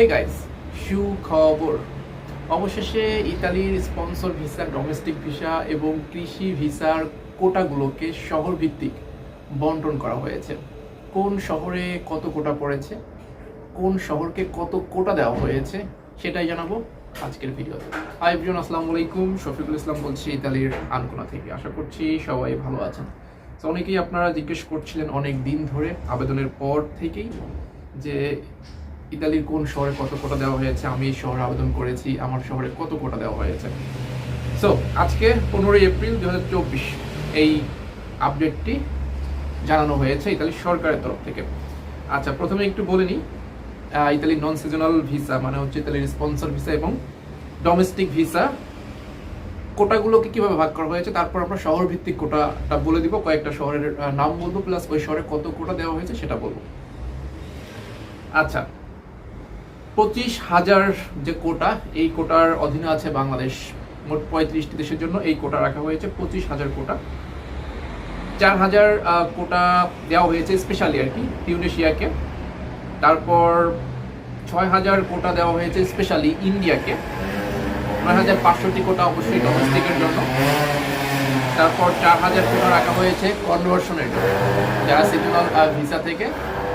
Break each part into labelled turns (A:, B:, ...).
A: Hey guys সুখবর অবশেষে ইতালির স্পন্সর ভিসা, ডোমেস্টিক ভিসা এবং কৃষি ভিসার কোটাগুলোকে শহর ভিত্তিক বন্টন করা হয়েছে। কোন শহরে কত কোটা পড়েছে? কোন শহরকে কত কোটা দেওয়া হয়েছে? সেটাই জানাব আজকের ভিডিওতে। হাই এভরিওয়ান আসসালামু আলাইকুম। শফিকুল ইসলাম বলছি ইতালির আনকোনা থেকে। আশা করছি সবাই ভালো আছেন। তো অনেকেই আপনারা জিজ্ঞেস করছিলেন অনেক দিন ধরে আবেদনের পর থেকেই যে ইতালির কোন শহরে কত কোটা দেওয়া হয়েছে? আমি এই শহরে আবেদন করেছি, আমার শহরে কত কোটা দেওয়া হয়েছে? সো আজকে পনেরোই এপ্রিল দুহাজার চব্বিশ, এই আপডেটটি জানানো হয়েছে ইতালির সরকারের তরফ থেকে। আচ্ছা প্রথমে একটু বলে নিই ইতালির নন সিজনাল ভিসা মানে হচ্ছে ইতালির স্পন্সর ভিসা এবং ডোমেস্টিক ভিসা কোটাগুলোকে কীভাবে ভাগ করা হয়েছে? তারপর আমরা শহর ভিত্তিক কোটাটা বলে দিব, কয়েকটা শহরের নাম বলব প্লাস ওই শহরে কত কোটা দেওয়া হয়েছে সেটা বলব। আচ্ছা পঁচিশ হাজার যে কোটা, এই কোটার অধীনে আছে বাংলাদেশ মোট পঁয়ত্রিশটি দেশের জন্য, এই কোটা রাখা হয়েছে, পঁচিশ হাজার কোটা। চার হাজার কোটা দেওয়া হয়েছে স্পেশালি আর কি টিউনেশিয়াকে তারপর ছয় হাজার কোটা দেওয়া হয়েছে স্পেশালি ইন্ডিয়াকে নয় হাজার পাঁচশোটি কোটা অবশ্যই ডোমেস্টিকের জন্য। তারপর চার হাজার কোটা রাখা হয়েছে কনভার্সনের জন্য, যারা সিজনাল ভিসা থেকে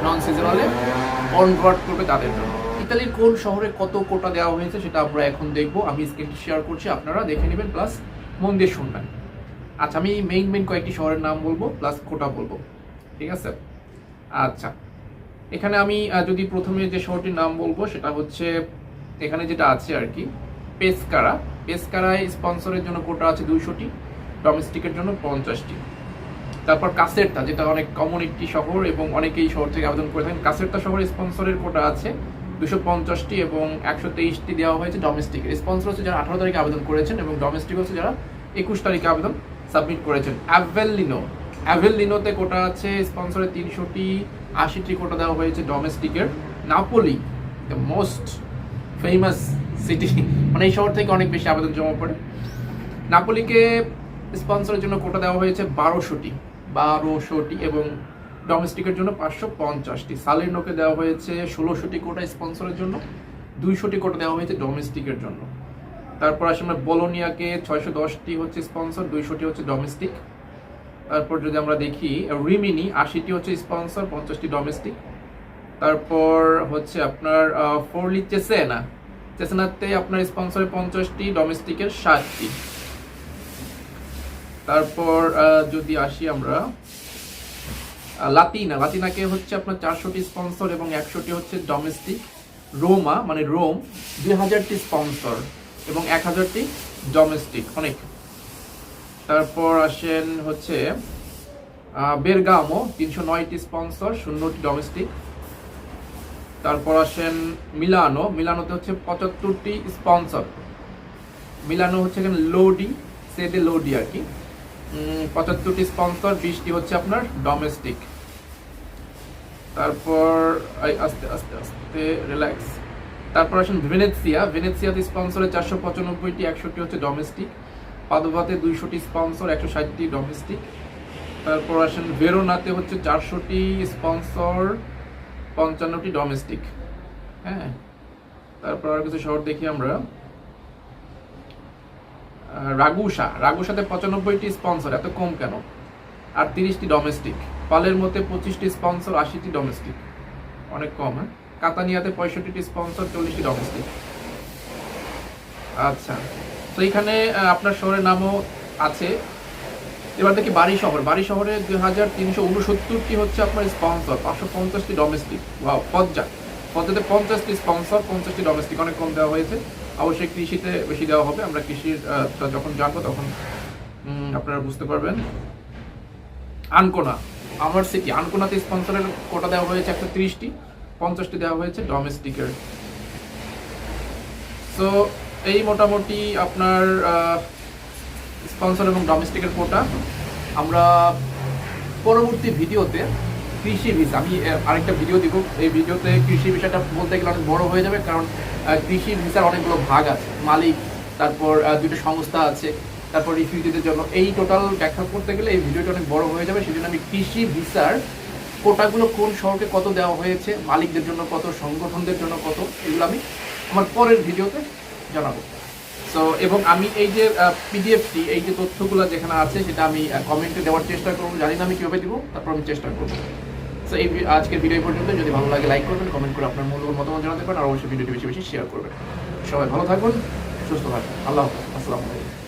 A: নন সিজনালে কনভার্ট করবে তাদের জন্য। ইতালির কোন শহরে কত কোটা দেওয়া হয়েছে সেটা আমরা এখন দেখব। আমি স্ক্রিনটি শেয়ার করছি, আপনারা দেখে নেবেন প্লাস মন দিয়ে শুনবেন। আচ্ছা আমি মেইন মেইন কয়েকটি শহরের নাম বলব প্লাস কোটা বলব। ঠিক আছে? আচ্ছা এখানে আমি যদি প্রথমে যে শহরটির নাম বলব, সেটা হচ্ছে এখানে যেটা আছে আর কি, পেসকারা। পেসকারায় স্পন্সরের জন্য কোটা আছে দুইশোটি, ডোমেস্টিকের জন্য পঞ্চাশটি। তারপর কাসেরটা, যেটা অনেক কমন একটি শহর এবং অনেকেই শহর থেকে আবেদন করে থাকেন, কাসেরটা শহরে স্পন্সরের কোটা আছে দুশো পঞ্চাশটি এবং একশো তেইশটি দেওয়া হয়েছে ডোমেস্টিকের স্পন্সর হচ্ছে যারা আঠারো তারিখে আবেদন করেছেন এবং ডোমেস্টিক হচ্ছে যারা একুশ তারিখে আবেদন সাবমিট করেছেন। অ্যাভেলিনো অ্যাভেলিনোতে কোটা আছে স্পন্সরের তিনশোটি, আশিটি কোটা দেওয়া হয়েছে ডোমেস্টিকের Napoli the most famous city মানে এই শহর থেকে অনেক বেশি আবেদন জমা পড়ে। নাপোলিকে স্পন্সরের জন্য কোটা দেওয়া হয়েছে বারোশোটি। বারোশোটি এবং ডোমেস্টিকের জন্য পাঁচশো পঞ্চাশটি। সালেনোকে দেওয়া হয়েছে ষোলোশোটি কোটা স্পন্সরের জন্য, দুইশোটি কোটা দেওয়া হয়েছে ডোমেস্টিকের জন্য। তারপর আসে আমরা বলোনিয়াকে ছয়শো দশটি হচ্ছে স্পন্সর দুইশোটি হচ্ছে ডোমেস্টিক তারপর যদি আমরা দেখি রিমিনি আশিটি হচ্ছে স্পন্সর পঞ্চাশটি ডোমেস্টিক তারপর হচ্ছে আপনার ফোরলি চেসেনা চেসেনাতে আপনার স্পন্সরে পঞ্চাশটি ডোমেস্টিকের ষাটটি। তারপর যদি আসি আমরা লাতিনা। লাতিনাকে হচ্ছে আপনার চারশোটি স্পন্সর এবং একশোটি হচ্ছে ডোমেস্টিক রোমা মানে রোম দুই হাজারটি স্পন্সর এবং এক হাজারটি ডোমেস্টিক অনেক। তারপর আসেন হচ্ছে বেরগামো, তিনশো নয়টি স্পন্সর শূন্যটি ডোমেস্টিক তারপর আসেন মিলানো। মিলানোতে হচ্ছে পঁচাত্তরটি স্পন্সর মিলানো হচ্ছে এখানে লোডি সেদে লোডি আর কি। পঁচাত্তরটি স্পন্সর বিশটি হচ্ছে আপনার ডোমেস্টিক তারপর আস্তে আস্তে আস্তে রিল্যাক্স তারপর আসেন ভেনেৎসিয়া ভেনেৎসিয়াতে স্পন্সরে চারশো পঁচানব্বইটি, একশোটি হচ্ছে ডোমেস্টিক পাদোভাতে দুইশোটি স্পন্সর একশো ষাটটি ডোমেস্টিক তারপর আসেন ভেরোনাতে হচ্ছে চারশোটি স্পন্সর পঞ্চান্নটি ডোমেস্টিক হ্যাঁ? তারপর আর কিছু শহর দেখি আমরা। রাগুসা। রাগুসাতে পঁচানব্বইটি স্পন্সর এত কম কেন? আর তিরিশটি ডোমেস্টিক পালের মধ্যে পঁচিশটি স্পন্সর আশিটি ডোমেস্টিক অনেক কম হ্যাঁ? কাতানিয়াতে পঁয়ষট্টিটি স্পন্সর চল্লিশটি ডোমেস্টিক আচ্ছা। তো আহ, আপনার শহরের নামও আছে। এবার দেখি বাড়ি শহর। বাড়ি শহরে দুই হাজার তিনশো উনসত্তরটি হচ্ছে আপনার স্পন্সর পাঁচশো পঞ্চাশটি ডোমেস্টিক ওয়াও পদ্মা। পদ্মাতে পঞ্চাশটি স্পন্সর পঞ্চাশটি ডোমেস্টিক অনেক কম দেওয়া হয়েছে। অবশ্যই কৃষিতে বেশি দেওয়া হবে। আমরা কৃষির যখন জানব তখন আপনারা বুঝতে পারবেন। আনকোনা, আমার সিটি আনকোনাতে স্পন্সরের কোটা দেওয়া হয়েছে একশো তিরিশটি। পঞ্চাশটি দেওয়া হয়েছে ডোমেস্টিকের সো এই মোটামুটি আপনার স্পন্সর এবং ডোমেস্টিকের কোটা আমরা পরবর্তী ভিডিওতে কৃষি ভিসা আমি আরেকটা ভিডিও দিব এই ভিডিওতে কৃষি বিষয়টা বলতে গেলে অনেক বড় হয়ে যাবে কারণ কৃষি ভিসার অনেকগুলো ভাগ আছে। মালিক, তারপর দুটো সংস্থা আছে, তারপর রিফিউজিদের জন্য। এই টোটাল ব্যাখ্যা করতে গেলে এই ভিডিওটা অনেক বড় হয়ে যাবে। সেজন্য আমি কৃষি ভিসার কোটাগুলো কোন শহরকে কত দেওয়া হয়েছে, মালিকদের জন্য কত, সংগঠনদের জন্য কত, এগুলো আমি আমার পরের ভিডিওতে জানাব। সো এবং আমি এই যে পিডিএফটি এই যে তথ্যগুলো যেখানে আছে, সেটা আমি কমেন্টে দেওয়ার চেষ্টা করব। জানি না আমি কীভাবে দিব, তারপর আমি চেষ্টা করব। সো এই আজকের ভিডিও পর্যন্ত। যদি ভালো লাগে লাইক করবেন কমেন্ট করে আপনার মূল্যবান মতামত জানাতে পারেন, আর অবশ্যই ভিডিওটি বেশি বেশি শেয়ার করবেন। সবাই ভালো থাকুন, সুস্থ থাকুন। আল্লাহ হাফিজ। আসসালামু আলাইকুম।